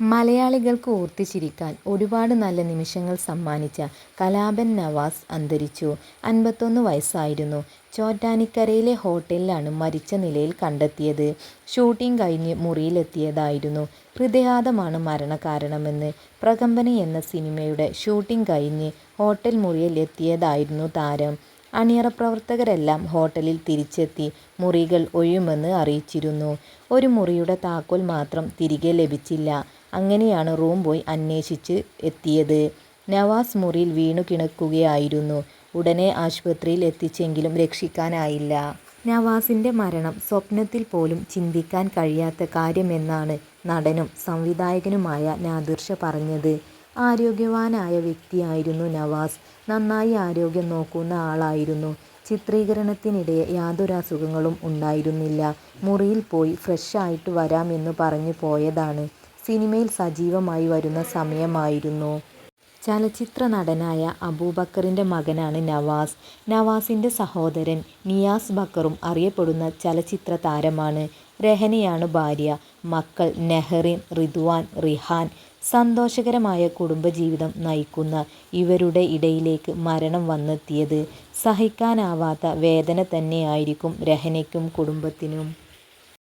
മലയാളികൾക്ക് ഓർത്തിച്ചിരിക്കാൻ ഒരുപാട് നല്ല നിമിഷങ്ങൾ സമ്മാനിച്ച കലാബൻ നവാസ് അന്തരിച്ചു. അൻപത്തൊന്ന് വയസ്സായിരുന്നു. ചോറ്റാനിക്കരയിലെ ഹോട്ടലിലാണ് മരിച്ച നിലയിൽ കണ്ടെത്തിയത്. ഷൂട്ടിംഗ് കഴിഞ്ഞ് മുറിയിലെത്തിയതായിരുന്നു. ഹൃദയാതമാണ് മരണകാരണമെന്ന്. പ്രകമ്പന എന്ന സിനിമയുടെ ഷൂട്ടിംഗ് കഴിഞ്ഞ് ഹോട്ടൽ മുറിയിൽ എത്തിയതായിരുന്നു താരം. അണിയറപ്രവർത്തകരെല്ലാം ഹോട്ടലിൽ തിരിച്ചെത്തി മുറികൾ ഒഴിയുമെന്ന് അറിയിച്ചിരുന്നു. ഒരു മുറിയുടെ താക്കോൽ മാത്രം തിരികെ ലഭിച്ചില്ല. അങ്ങനെയാണ് റൂം ബോയ് അന്വേഷിച്ച് എത്തിയത്. നവാസ് മുറിയിൽ വീണു കിണക്കുകയായിരുന്നു ഉടനെ ആശുപത്രിയിൽ എത്തിച്ചെങ്കിലും രക്ഷിക്കാനായില്ല. നവാസിന്റെ മരണം സ്വപ്നത്തിൽ പോലും ചിന്തിക്കാൻ കഴിയാത്ത കാര്യമെന്നാണ് നടനും സംവിധായകനുമായ നാദിർഷ പറഞ്ഞത്. ആരോഗ്യവാനായ വ്യക്തിയായിരുന്നു നവാസ്. നന്നായി ആരോഗ്യം നോക്കുന്ന ആളായിരുന്നു. ചിത്രീകരണത്തിനിടെ യാതൊരു അസുഖങ്ങളും ഉണ്ടായിരുന്നില്ല. മുറിയിൽ പോയി ഫ്രഷ് ആയിട്ട് വരാം പറഞ്ഞു പറഞ്ഞ് പോയതാണ്. സിനിമയിൽ സജീവമായി വരുന്ന സമയമായിരുന്നു. ചലച്ചിത്ര നടനായ അബൂബക്കറിന്റെ മകനാണ് നവാസ്. നവാസിന്റെ സഹോദരൻ നിയാസ് ബക്കറും അറിയപ്പെടുന്ന ചലച്ചിത്ര താരമാണ്. രഹനയാണ് ഭാര്യ. മക്കൾ നെഹ്റിൻ, റിദ്വാൻ, റിഹാൻ. സന്തോഷകരമായ കുടുംബജീവിതം നയിക്കുന്ന ഇവരുടെ ഇടയിലേക്ക് മരണം വന്നെത്തിയത് സഹിക്കാനാവാത്ത വേദന തന്നെയായിരിക്കും രഹനയ്ക്കും കുടുംബത്തിനും.